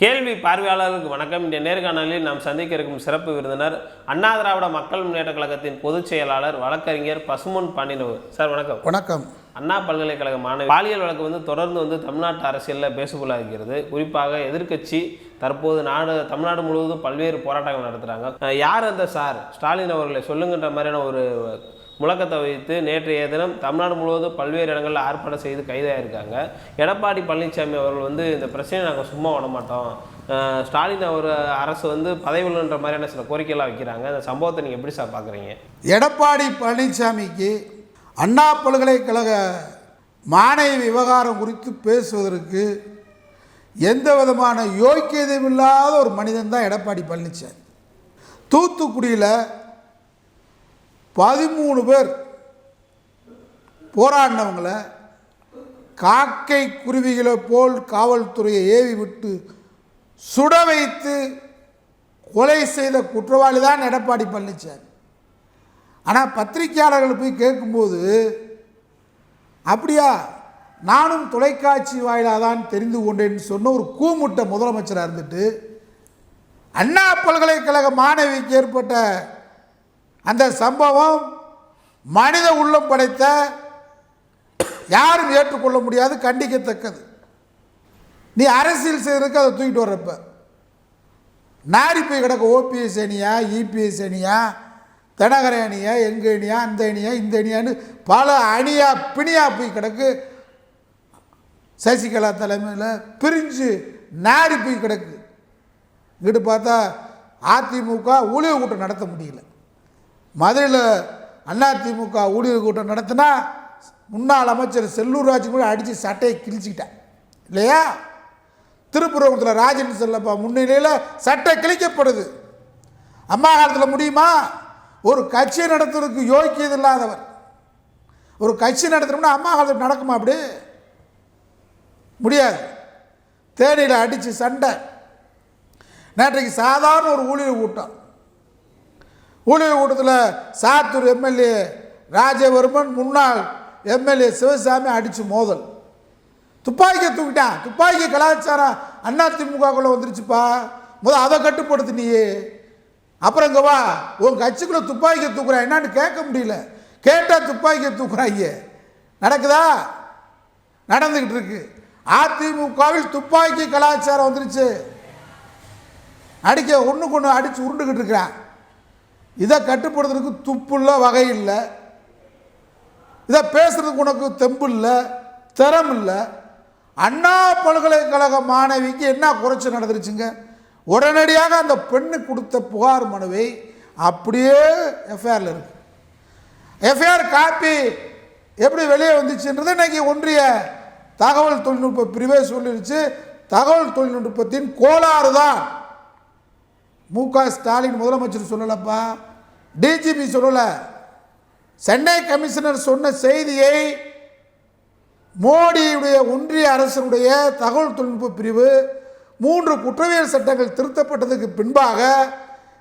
கேள்வி பார்வையாளர்களுக்கு வணக்கம். இந்த நேர்காணலில் நாம் சந்திக்க இருக்கும் சிறப்பு விருந்தினர் அண்ணா திராவிட மக்கள் முன்னேற்ற கழகத்தின் பொதுச் செயலாளர் வழக்கறிஞர் பசுமன் பாண்டியனவர் சார் வணக்கம். வணக்கம். அண்ணா பல்கலைக்கழக மாணவி பாலியல் வழக்கு வந்து தொடர்ந்து வந்து தமிழ்நாட்டு அரசியலில் பேசுபொருளாக இருக்கிறது குறிப்பாக எதிர்க்கட்சி தற்போது நாடு தமிழ்நாடு முழுவதும் பல்வேறு போராட்டங்கள் நடத்துகிறாங்க யார் அந்த சார்? ஸ்டாலின் அவர்களை சொல்லுங்கன்ற மாதிரியான ஒரு முழக்கத்தை வைத்து நேற்றைய தினம் தமிழ்நாடு முழுவதும் பல்வேறு இடங்களில் ஆர்ப்பாட்டம் செய்து கைதாகிருக்காங்க எடப்பாடி பழனிசாமி அவர்கள் வந்து இந்த பிரச்சனையை நாங்கள் சும்மா விட மாட்டோம். ஸ்டாலின் அவர் அரசு வந்து பதவியில்ன்ற மாதிரியான சில கோரிக்கையெல்லாம் வைக்கிறாங்க. அந்த சம்பவத்தை நீங்கள் எப்படி சார் பார்க்குறீங்க எடப்பாடி பழனிசாமிக்கு அண்ணா பல்கலைக்கழக மாணவி விவகாரம் குறித்து பேசுவதற்கு எந்த விதமான யோக்கியதையும் இல்லாத ஒரு மனிதன் தான் எடப்பாடி பழனிசாமி தூத்துக்குடியில் பதிமூணு பேர் போராடினவங்கள காக்கை குருவிகளை போல் காவல்துறையை ஏவி விட்டு சுட வைத்து கொலை செய்த குற்றவாளி தான் எடப்பாடி பழனிசாமி ஆனால் பத்திரிகையாளர்கள் போய் கேட்கும்போது அப்படியா நானும் தொலைக்காட்சி வாயிலாக தான் தெரிந்து கொண்டேன்னு சொன்ன ஒரு கூமுட்ட முதலமைச்சராக இருந்துட்டு அண்ணா பல்கலைக்கழக மாணவிக்கு ஏற்பட்ட அந்த சம்பவம் மனித உள்ளம் படைத்த யாரும் ஏற்றுக்கொள்ள முடியாது கண்டிக்கத்தக்கது. நீ அரசியல் செய்கிறதுக்கு அதை தூக்கிட்டு வர்றப்ப. நாரி போய் கிடக்க ஓபிஎஸ் அணியா இபிஎஸ் அணியா தினகர அணியா எங்க அணியா அந்த அணியா இந்த அணியான்னு பல அணியா பிணியா போய் கிடக்கு. சசிகலா தலைமையில் பிரிஞ்சு நாரி போய் கிடக்கு. இங்கிட்டு பார்த்தா அதிமுக ஊழிய கூட்டம் நடத்த முடியல. மதுரையில் அதிமுக ஊழியர் கூட்டம் நடத்தினா முன்னாள் அமைச்சர் செல்லூர் ராஜு கூட அடித்து சட்டையை கிழிச்சிக்கிட்டேன் இல்லையா? திருப்புரங்குளத்தில் ராஜன் செல்லப்பா முன்னிலையில் சட்டை கிழிக்கப்படுது. அம்மா காலத்தில் முடியுமா? ஒரு கட்சியை நடத்துறதுக்கு யோக்கியது இல்லாதவர். ஒரு கட்சி நடத்துறோம்னா அம்மா காலத்தில் நடக்குமா அப்படி? முடியாது. தேனியில் அடித்து சண்டை. நேற்றைக்கு சாதாரண ஒரு ஊழியர் கூட்டம். ஊழியக்கூட்டத்தில் சாத்தூர் எம்எல்ஏ ராஜவர்மன் முன்னாள் எம்எல்ஏ சிவசாமி அடித்து மோதல். துப்பாக்கியை தூக்கிட்டான். துப்பாக்கி கலாச்சாரம் அண்ணா திமுகக்குள்ளே வந்துருச்சுப்பா. முதல் அதை கட்டுப்படுத்து நீயே அப்புறம் இங்கே வா. உன் கட்சிக்குள்ளே துப்பாக்கியை தூக்குறான் என்னான்னு கேட்க முடியல. கேட்டால் துப்பாக்கியை தூக்குறாங்க. நடக்குதா? நடந்துக்கிட்டு இருக்கு. அதிமுகவில் துப்பாக்கி கலாச்சாரம் வந்துருச்சு. அடிக்க ஒன்றுக்கு ஒன்று அடித்து உருண்டுக்கிட்டு இருக்கிறான். இதை கட்டுப்படுத்துறதுக்கு துப்பு இல்லை வகை இல்லை. இதை பேசுறதுக்கு உனக்கு தெம்பு இல்லை திறம் இல்லை. அண்ணா பல்கலைக்கழக மாணவிக்கு என்ன குறைச்சி நடந்துருச்சுங்க? உடனடியாக அந்த பெண்ணு கொடுத்த புகார் மனுவை அப்படியே எஃப்ஐஆரில் இருக்கு. எஃப்ஐஆர் காப்பி எப்படி வெளியே வந்துச்சுன்றது இன்றைக்கி ஒன்றிய தகவல் தொழில்நுட்ப பிரிவே சொல்லிடுச்சு தகவல் தொழில்நுட்பத்தின் கோளாறு தான். மு க ஸ்டாலின் முதலமைச்சர் சொல்லலப்பா. டிஜிபி சொல்லலை. சென்னை கமிஷனர் சொன்ன செய்தியை மோடியுடைய ஒன்றிய அரசனுடைய தகவல் தொழில்நுட்ப பிரிவு மூன்று குற்றவியல் சட்டங்கள் திருத்தப்பட்டதுக்கு பின்பாக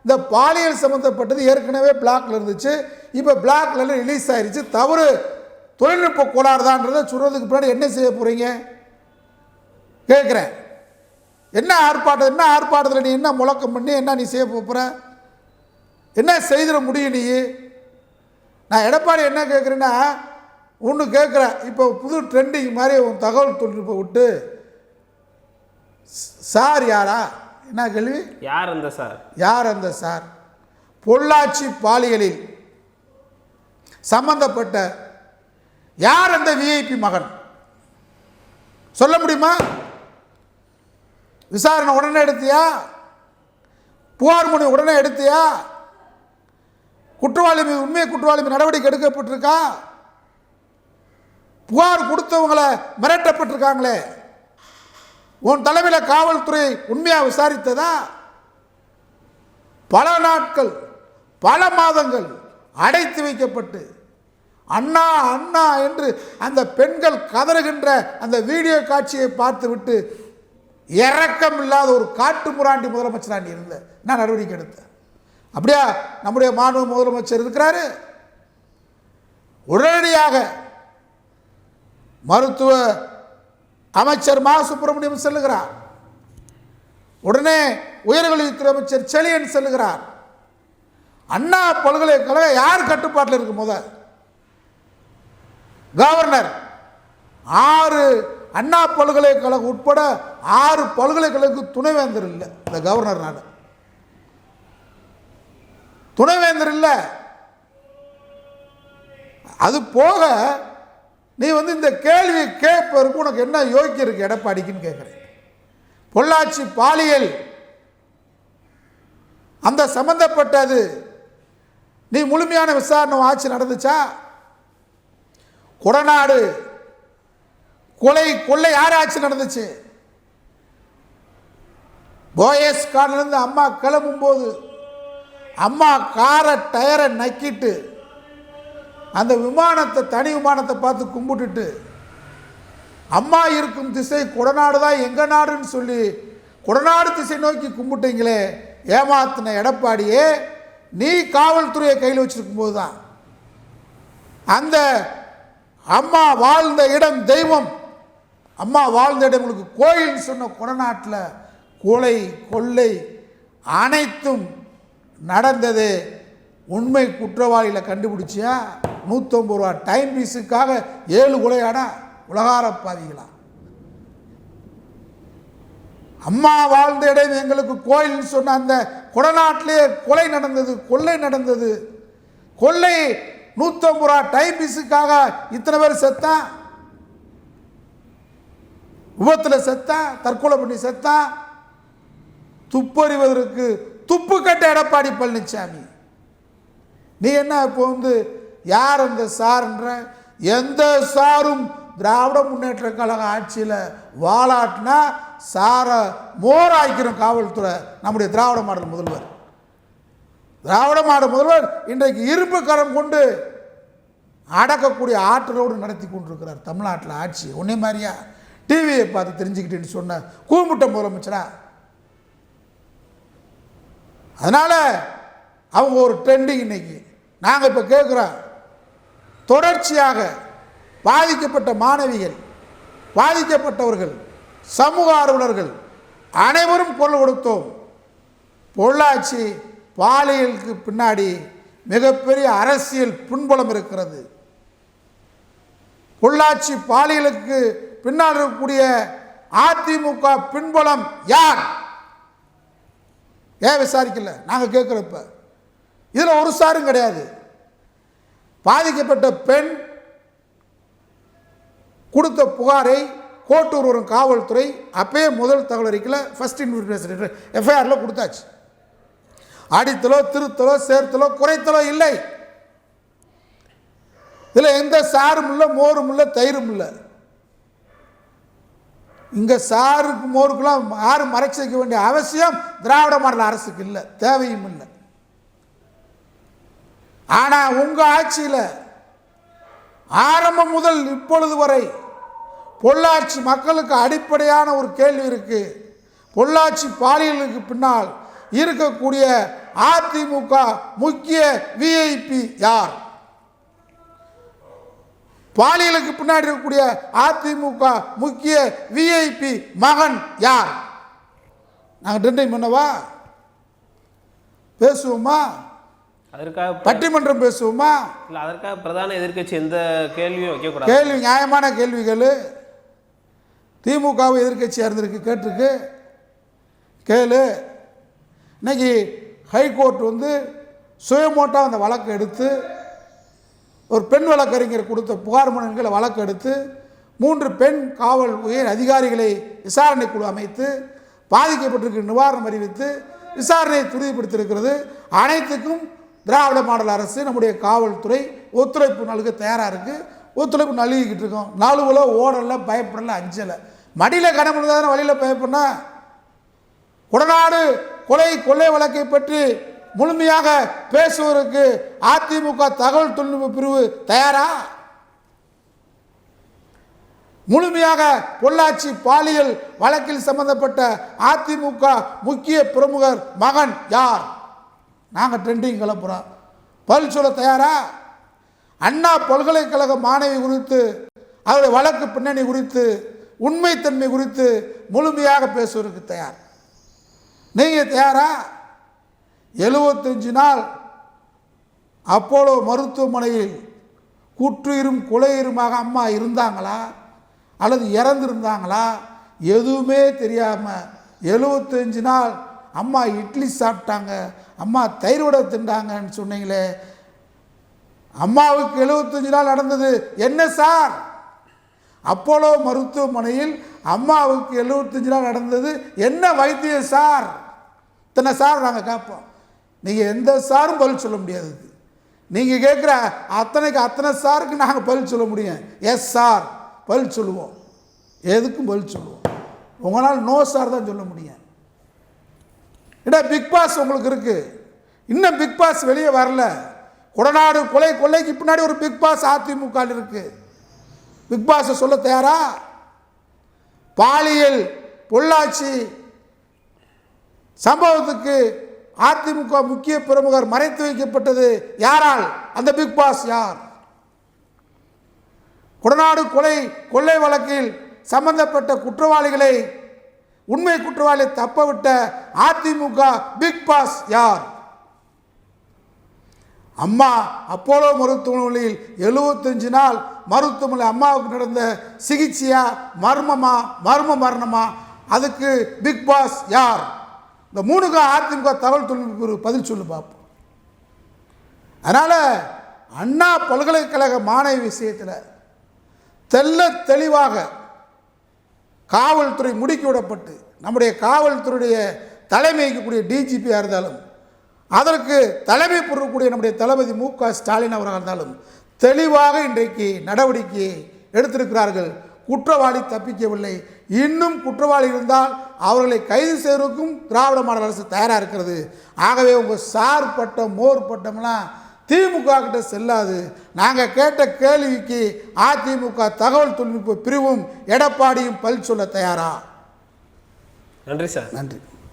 இந்த பாலியல் சம்மந்தப்பட்டது ஏற்கனவே பிளாக்ல இருந்துச்சு. இப்போ பிளாக்ல ரிலீஸ் ஆயிடுச்சு தவறு. தொழில்நுட்ப கோளாறு தான்றதை சொல்கிறதுக்கு பின்னாடி என்ன செய்ய போகிறீங்க கேட்குறேன் என்ன ஆர்ப்பாட்டம் என்ன ஆர்ப்பாட்டத்தில் நீ என்ன முழக்கம் பண்ணி என்ன நீ செய்ய போகிற என்ன செய்திட முடியும் நீ? நான் எடப்பாடி என்ன கேட்குறேன்னா ஒன்று கேட்குறேன் இப்போ புது ட்ரெண்டிங் மாதிரி உன் தகவல் தொழில்நுட்பம் விட்டு சார் யாரா? என்ன கேள்வி? யார் அந்த சார்? யார் அந்த சார்? பொள்ளாச்சி பாலியலில் சம்பந்தப்பட்ட யார் அந்த விஐபி மகன்? சொல்ல முடியுமா? விசாரணை உடனே எடுத்தியா? புகார் மனு உடனே எடுத்தியா? குற்றவாளி மீது உண்மை குற்றவாளி மீது நடவடிக்கை எடுக்கப்பட்டிருக்கா? புகார் கொடுத்தவங்களை மிரட்டப்பட்டிருக்காங்களே. உன் தலைமையில் காவல்துறை உண்மையாக விசாரித்ததா? பல நாட்கள் பல மாதங்கள் அடைத்து வைக்கப்பட்டு அண்ணா அண்ணா என்று அந்த பெண்கள் கதறுகின்ற அந்த வீடியோ காட்சியை பார்த்துவிட்டு இரக்கம் இல்லாத ஒரு காட்டு புராண்டி முதலமைச்சராக நீ இருந்த? நான் நடவடிக்கை எடுத்தேன் அப்படியா நம்முடைய மாணவ முதலமைச்சர் இருக்கிறாரு. உடனடியாக மருத்துவ அமைச்சர் மா. சுப்பிரமணியம் செல்லுகிறார். உடனே உயர்கல்வித்துறை அமைச்சர் செலியன் செல்லுகிறார். அண்ணா பல்கலைக்கழக யார் கட்டுப்பாட்டில் இருக்கு முத? கவர்னர் ஆறு அண்ணா பல்கலைக்கழகம் உட்பட ஆறு பல்கலைக்கழகம் துணைவேந்தர் இல்லை இந்த கவர்னர் நான் துணைவேந்தர் இல்லை. அது போக நீ வந்து இந்த கேள்வி கேட்பதற்கு உனக்கு என்ன யோக்கியம் இருக்கு எடப்பாடிக்குன்னு கேட்குறேன் பொள்ளாச்சி பாலியல் அந்த சம்பந்தப்பட்டது நீ முழுமையான விசாரணை ஆட்சி நடந்துச்சா? கொடநாடு கொலை கொள்ளை யார் ஆட்சி நடந்துச்சு? போயஸ் கார்லேருந்து அம்மா கிளம்பும்போது அம்மா காரை டயரை நக்கிட்டு அந்த விமானத்தை தனி விமானத்தை பார்த்து கும்பிட்டுட்டு அம்மா இருக்கும் திசை கொடநாடு தான் எங்கள் நாடுன்னு சொல்லி கொடநாடு திசை நோக்கி கும்பிட்டீங்களே ஏமாத்தின எடப்பாடியே நீ காவல்துறையை கையில் வச்சுருக்கும் போது தான். அந்த அம்மா வாழ்ந்த இடம் தெய்வம். அம்மா வாழ்ந்த இடம் உங்களுக்கு கோயில்னு சொன்ன கொடநாட்டில் கொலை கொள்ளை அனைத்தும் நடந்தது. உண்மை குற்றவாளியில் கண்டுபிடிச்சியா? நூற்றம்பது ரூபா டைம் பீஸுக்காக ஏழு கொலையாடா உலகாரப்பாதிகளா? அம்மா வாழ்ந்த இடம் எங்களுக்கு கோயில்னு சொன்ன அந்த குடநாட்டிலே கொலை நடந்தது கொள்ளை நடந்தது. கொள்ளை நூற்றம்பது ரூபா டைம் பீஸுக்காக இத்தனை பேர் செத்தான் விபத்தில் செத்தான் தற்கொலை பண்ணி செத்தான் துப்பறிவதற்கு துப்பு கட்ட எடப்பாடி பழனிசாமி நீ என்ன இப்போ வந்து யார் அந்த சார்ன்ற எந்த சாரும் திராவிட முன்னேற்ற கழக ஆட்சியில் வாலாட்டினா சாரை மோராய்க்கிறோம் காவல்துறை நம்முடைய திராவிட மாடல் முதல்வர். திராவிட மாடல் முதல்வர் இன்றைக்கு இரும்பு கரம் கொண்டு அடக்கக்கூடிய ஆற்றலோடு நடத்தி கொண்டிருக்கிறார் தமிழ்நாட்டில் ஆட்சி. ஒன்றே மாதிரியா? டிவியை பார்த்து தெரிஞ்சுக்கிட்டேன்னு சொன்ன கூமுட்ட முதலமைச்சரா? அதனால் அவங்க ஒரு ட்ரெண்டிங் இன்றைக்கி நாங்கள் இப்போ கேட்குறோம் தொடர்ச்சியாக பாதிக்கப்பட்ட மாணவிகள் பாதிக்கப்பட்டவர்கள் சமூக ஆர்வலர்கள் அனைவரும் குரல் கொடுத்தோம். பொள்ளாச்சி பாலியலுக்கு பின்னாடி மிகப்பெரிய அரசியல் பின்புலம் இருக்கிறது. பொள்ளாச்சி பாலியலுக்கு பின்னால் இருக்கக்கூடிய அதிமுக பின்புலம் யார்? ஏன் விசாரிக்கல? நாங்கள் கேட்குறப்ப. இதில் ஒரு சாரும் கிடையாது. பாதிக்கப்பட்ட பெண் கொடுத்த புகாரை கோட்டூர் வரும் காவல்துறை அப்பயே முதல் தகவல் அறிக்கையில் ஃபஸ்ட் இன்வெஸ்டிகேஷன் எஃப்ஐஆரில் கொடுத்தாச்சு. அடித்தலோ திருத்தலோ சேர்த்தலோ குறைத்தலோ இல்லை. இதில் எந்த சாரும் இல்லை மோரும் இல்லை தயிரும் இல்லை. இங்கே சாருக்கு மோருக்கெல்லாம் யாரும் மறைச்சி வைக்க வேண்டிய அவசியம் திராவிட மாடல் அரசுக்கு இல்லை தேவையும் இல்லை. ஆனால் உங்கள் ஆட்சியில் ஆரம்பம் முதல் இப்பொழுது வரை பொள்ளாச்சி மக்களுக்கு அடிப்படையான ஒரு கேள்வி இருக்கு. பொள்ளாச்சி பாலியலுக்கு பின்னால் இருக்கக்கூடிய அதிமுக முக்கிய விஐபி யார்? பாலியலுக்கு பின்னாடி இருக்கக்கூடிய அதிமுக முக்கிய விஐபி மகன் யார்? நாங்கள் டெண்டைன் பண்ணவா பேசுவோமா? அதற்காக பட்டிமன்றம் பேசுவோமா? இல்ல அதற்காக பிரதான எதிர்க்கட்சி எந்த கேள்வியும் வைக்கக்கூடாது. கேள்வி நியாயமான கேள்விகள். திமுகவை எதிர்க்கட்சியாக இருந்திருக்கு கேட்டிருக்கு. கேளு. இன்னைக்கு ஹைகோர்ட் வந்து சுயமோட்டா அந்த வழக்கை எடுத்து ஒரு பெண் வழக்கறிஞர் கொடுத்த புகார் மனுக்களை வழக்கு எடுத்து மூன்று பெண் காவல் உயர் அதிகாரிகளை விசாரணை குழு அமைத்து பாதிக்கப்பட்டிருக்க நிவாரணம் அறிவித்து விசாரணையை துரிதப்படுத்தியிருக்கிறது. அனைத்துக்கும் திராவிட மாடல் அரசு நம்முடைய காவல்துறை ஒத்துழைப்பு நல்க தயாராக இருக்குது ஒத்துழைப்பு நல்கிக்கிட்டு இருக்கோம். நழுவுல ஓடல பயப்படலை அஞ்சலை. மடியில் கனமுழுதா வழியில் பயப்படனா உடனாடு கொலை கொள்ளை வழக்கை பற்றி முழுமையாக பேசுவதற்கு அதிமுக தகவல் தொழில்நுட்ப பிரிவு தயாரா? முழுமையாக பொள்ளாச்சி பாலியல் வழக்கில் சம்பந்தப்பட்ட அதிமுக முக்கிய பிரமுகர் மகன் யார்? நாங்கள் ட்ரெண்டிங் கிளப்புறோம் பதில் சொல்ல தயாரா? அண்ணா பல்கலைக்கழக மாணவி குறித்து அவருடைய வழக்கு பின்னணி குறித்து உண்மைத்தன்மை குறித்து முழுமையாக பேசுவதற்கு தயார். நீங்கள் தயாரா? எழுபத்தஞ்சு நாள் அப்போலோ மருத்துவமனையில் குற்றுயிரும் குலையிருமாக அம்மா இருந்தாங்களா? அல்லது இறந்துருந்தாங்களா? எதுவுமே தெரியாமல் எழுபத்தஞ்சு நாள் அம்மா இட்லி சாப்பிட்டாங்க அம்மா தயிர் விட தின்றாங்கன்னு சொன்னீங்களே. அம்மாவுக்கு எழுபத்தஞ்சு நாள் நடந்தது. என்ன சார்? அப்போலோ மருத்துவமனையில் அம்மாவுக்கு எழுபத்தஞ்சு நாள் நடந்தது. என்ன வைத்தியம் சார்? இத்தனை சார் நாங்கள் கேட்போம். நீங்கள் எந்த சாரும் பதில் சொல்ல முடியாது. நீங்கள் கேட்குற அத்தனைக்கு அத்தனை சாருக்கு நாங்கள் பதில் சொல்ல முடியும். எஸ் சார் பதில் சொல்லுவோம். எதுக்கும் பதில் சொல்லுவோம். உங்களால் நோ சார் தான் சொல்ல முடியும். இட பிக் பாஸ் உங்களுக்கு இருக்குது இன்னும் பிக் பாஸ் வெளியே வரல. கொடநாடு கொலை கொள்ளைக்கு பின்னாடி ஒரு பிக் பாஸ் அதிமுக இருக்குது பிக் பாஸை சொல்ல தயாரா? பாலியல் பொள்ளாச்சி சம்பவத்துக்கு அதிமுக முக்கிய பிரமுகர் மறைத்து வைக்கப்பட்டது யாரால்? அந்த பிக் பாஸ் யார்? கொடநாடு கொலை கொள்ளை வழக்கில் சம்பந்தப்பட்ட குற்றவாளிகளை உண்மை குற்றவாளி தப்பவிட்ட அதிமுக பிக் பாஸ் யார்? அம்மா அப்போலோ மருத்துவமனையில் எழுபத்தஞ்சு நாள் மருத்துவமனை அம்மாவுக்கு நடந்த சிகிச்சையா? மர்மமா? மர்ம மரணமா? அதுக்கு பிக் பாஸ் யார்? இந்த மூணுக்கும் அதிமுக தகவல் தொழில்நுட்ப பதில் சொல்லு பார்ப்போம் அதனால் அண்ணா பல்கலைக்கழக மாணவி விஷயத்தில் தெல்ல தெளிவாக காவல்துறை முடுக்கி விடப்பட்டு நம்முடைய காவல்துறையுடைய தலைமைக்கக்கூடிய டிஜிபியாக இருந்தாலும் அதற்கு தலைமை பொறுக்கக்கூடிய நம்முடைய தளபதி மு க ஸ்டாலின் அவராக இருந்தாலும் தெளிவாக இன்றைக்கு நடவடிக்கை எடுத்திருக்கிறார்கள். குற்றவாளி தப்பிக்கவில்லை. இன்னும் குற்றவாளி இருந்தால் அவர்களை கைது செய்வதற்கும் திராவிட மாடல் அரசு தயாராக இருக்கிறது. ஆகவே உங்கள் சார் பட்டம் மோர் பட்டம்லாம் திமுக கிட்ட செல்லாது. நாங்கள் கேட்ட கேள்விக்கு அதிமுக தகவல் தொழில்நுட்ப பிரிவும் எடப்பாடியும் பதில் சொல்ல தயாரா? நன்றி சார். நன்றி.